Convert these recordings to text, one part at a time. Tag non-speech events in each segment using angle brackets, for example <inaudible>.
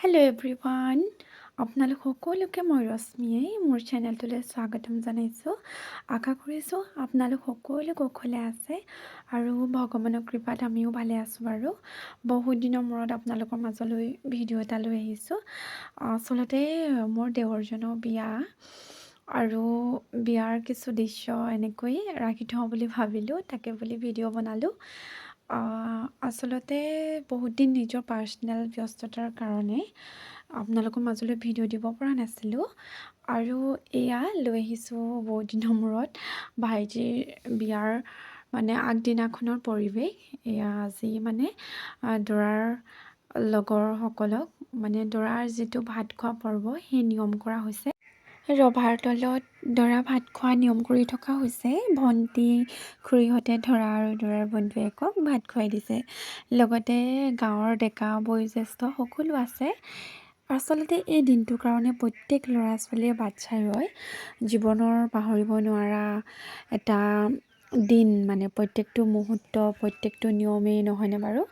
Hello everyone আপোনালোক সকলোকে মই ৰশ্মিয়ে মোৰ চেনেলটোলৈ স্বাগতম জনাইছোঁ। আশা কৰিছোঁ আপোনালোক সকলো কুশলে আছে আৰু ভগৱানৰ কৃপাত আমিও ভালে আছোঁ বাৰু। বহুত দিনৰ মূৰত আপোনালোকৰ মাজলৈ ভিডিঅ' এটা লৈ আহিছোঁ। আচলতে মোৰ দেৱৰজনৰ বিয়া আৰু বিয়াৰ কিছু দৃশ্য এনেকৈ ৰাখি থওঁ বুলি ভাবিলোঁ তাকে বুলি ভিডিঅ' বনালোঁ। আচলতে বহুত দিন নিজৰ পাৰ্চনেল ব্যস্ততাৰ কাৰণে আপোনালোকৰ মাজলৈ ভিডিঅ' দিব পৰা নাছিলোঁ। আৰু এয়া লৈ আহিছোঁ বহুত দিনৰ মূৰত ভাইটিৰ বিয়াৰ মানে আগদিনাখনৰ পৰিৱেশ। এয়া আজি মানে দৰাৰ লগৰসকলক মানে দৰাৰ যিটো ভাত খোৱা পৰ্ব সেই নিয়ম কৰা হৈছে। ৰভাৰ তলত দৰা ভাত খোৱা নিয়ম কৰি থকা হৈছে। ভণ্টি খুৰীহঁতে দৰা আৰু দৰাৰ বন্ধুৱেকক ভাত খুৱাই দিছে। লগতে গাঁৱৰ ডেকা বয়োজ্যেষ্ঠ সকলো আছে। আচলতে এই দিনটোৰ কাৰণে প্ৰত্যেক ল'ৰা ছোৱালীয়ে বাট চাই ৰয়। জীৱনৰ পাহৰিব নোৱাৰা এটা দিন মানে প্ৰত্যেকটো মুহূৰ্ত, প্ৰত্যেকটো নিয়মেই নহয়নে বাৰু?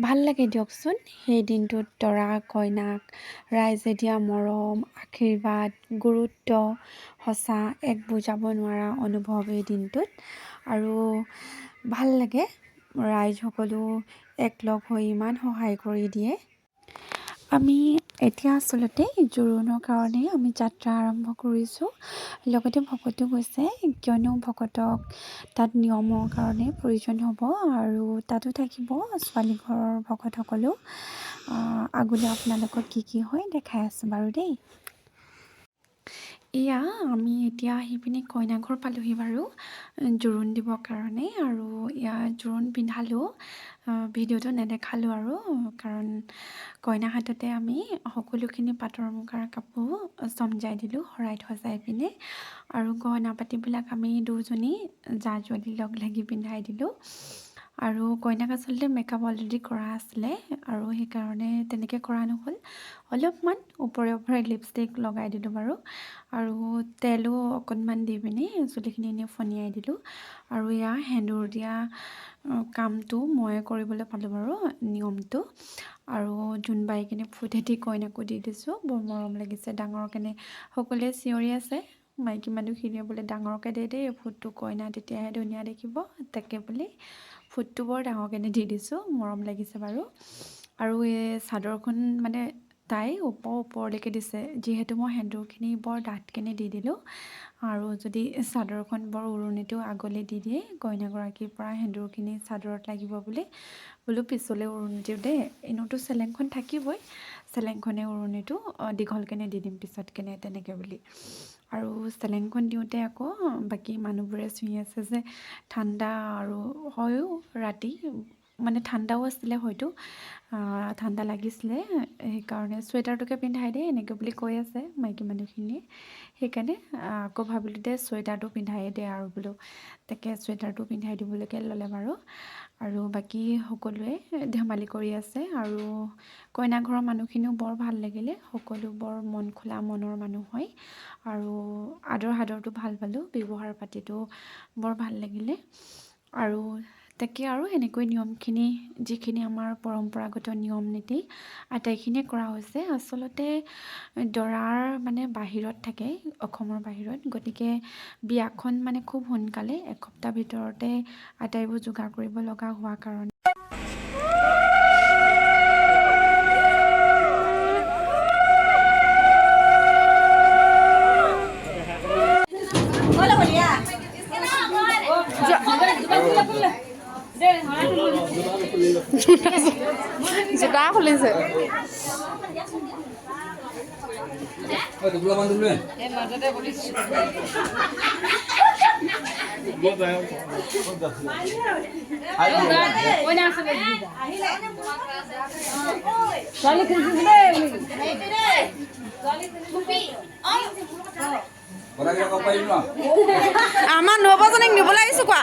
ভালো লাগে দিয়কচোন সেই দিনটোত দৰা কইনাক, ৰাইজে দিয়া মৰম, আশীৰ্বাদ, গুৰুত্ব, সঁচা এক বুজাব নোৱাৰা অনুভৱ এই দিনটোত। আৰু ভালো লাগে ৰাইজ সকলো একলগ হৈ ইমান সহায় কৰি দিয়ে। আমি এতিয়া আচলতে জোৰোণৰ কাৰণে আমি যাত্ৰা আৰম্ভ কৰিছোঁ। লগতে ভকতো গৈছে কিয়নো ভকতক তাত নিয়মৰ কাৰণে প্ৰয়োজন হ'ব আৰু তাতো থাকিব। ছোৱালী ঘৰৰ ভকতসকলো আহ, আগলৈ আপোনালোকক কি কি হয় দেখাই আছোঁ বাৰু দেই। এয়া আমি এতিয়া আহি পিনি কইনা ঘৰ পালোহি বাৰু জোৰোণ দিবৰ কাৰণে আৰু ইয়াত জোৰোণ পিন্ধালোঁ ভিডিঅ'টো নেদেখালোঁ আৰু কাৰণ কইনা হাততে আমি সকলোখিনি পাটৰ মুগাৰ কাপোৰ চমজাই দিলোঁ শৰাইত সজাই পিনে আৰু গহনা পাতিবিলাক আমি দুজনী জা জোৱালি লগ লাগি পিন্ধাই দিলোঁ। আৰু কইনাক আচলতে মেকআপ অলৰেডি কৰা আছিলে আৰু সেইকাৰণে তেনেকৈ কৰা নহ'ল। অলপমান ওপৰে ওপৰে লিপষ্টিক লগাই দিলোঁ বাৰু। আৰু তেলো অকণমান দি পিনি চুলিখিনি এনেই ফণিয়াই দিলোঁ। আৰু এয়া সেন্দুৰ দিয়া কামটো ময়ে কৰিবলৈ পালোঁ বাৰু নিয়মটো। আৰু জোনবাই কিনে ফুট এটি কইনাকো দি দিছোঁ। বৰ মৰম লাগিছে। ডাঙৰকেনে সকলোৱে চিঞৰি আছে। মাইকী মানুহখিনিয়ে বোলে ডাঙৰকৈ দে দেই ফুটটো কইনা তেতিয়াহে ধুনীয়া দেখিব তাকে বুলি। ফুটটো বৰ ডাঙৰকেনে দি দিছোঁ মৰম লাগিছে বাৰু। আৰু এই চাদৰখন মানে তাই ওপৰ ওপৰলৈকে দিছে যিহেতু মই সেন্দুৰখিনি বৰ ডাঠকেনে দি দিলোঁ। আৰু যদি চাদৰখন বৰ উৰণিটো আগলৈ দি দিয়ে কইনাগৰাকীৰ পৰা সেন্দুৰখিনি চাদৰত লাগিব বুলি বোলো পিছলৈ উৰণি দিওঁ দেই এনেওতো চেলেংখন থাকিবই। চেলেংখনে উৰণিটো দীঘলকেনে দি দিম পিছতকেনে তেনেকৈ বুলি। আৰু চেলেংখন দিওঁতে আকৌ বাকী মানুহবোৰে চুই আছে যে ঠাণ্ডা আৰু হয়ো ৰাতি মানে ঠাণ্ডাও আছিলে হয়তো। ঠাণ্ডা লাগিছিলে। সেইকাৰণে চুৱেটাৰটোকে পিন্ধাই দে এনেকৈ বুলি কৈ আছে মাইকী মানুহখিনিয়ে। সেইকাৰণে আকৌ ভাবিলোঁ দে চুৱেটাৰটো পিন্ধাই দে আৰু বোলো তাকে চুৱেটাৰটো পিন্ধাই দিবলৈকে ল'লে বাৰু আৰু বাকী সকলোৱে ধেমালি কৰি আছে আৰু কইনা ঘৰৰ মানুহখিনিও বৰ ভাল লাগিলে। সকলো বৰ মন খোলা মনৰ মানুহ হয়। আৰু আদৰ সাদৰটো ভাল পালোঁ ব্যৱহাৰ পাতিটো বৰ ভাল লাগিলে। আৰু তাকে আৰু এনেকৈ নিয়মখিনি যিখিনি আমাৰ পৰম্পৰাগত নিয়ম নীতি আটাইখিনিয়ে কৰা হৈছে। আচলতে দৰাৰ মানে বাহিৰত থাকে অসমৰ বাহিৰত। গতিকে বিয়াখন মানে খুব সোনকালে এসপ্তাহ ভিতৰতে আটাইবোৰ যোগাৰ কৰিব লগা হোৱা কাৰণে। জোতা খুলিছে। ছোৱালী আমাৰ নবজনীক নিবলৈ আহিছো কোৱা?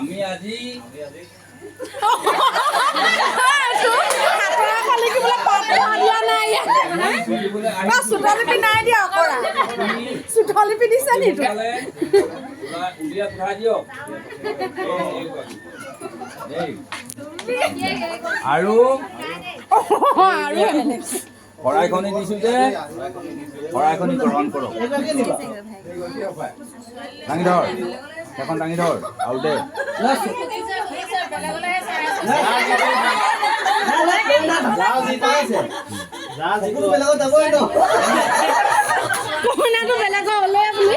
আমি আজি ফুৰিবলৈ আহিছোঁ। চোতালিপি নাই দিয়া অকৰা আপুনি চোতালিপি দিছে নি সোনকালে ওলাই- উলিয়াই পঠাই দিয়ক দেই। আৰু শৰাইখনি দিছো যে শৰাইখনি গ্ৰহণ কৰক দাঙি ধৰ সেইখন দাঙি ধৰ আৰু দে। কইনাটো বেলেগৰ হ'লে বুলি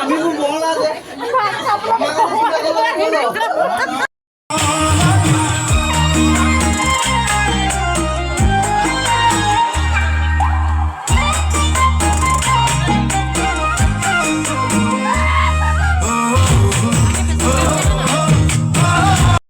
আমি বৰ লাগে <laughs> <laughs> <laughs>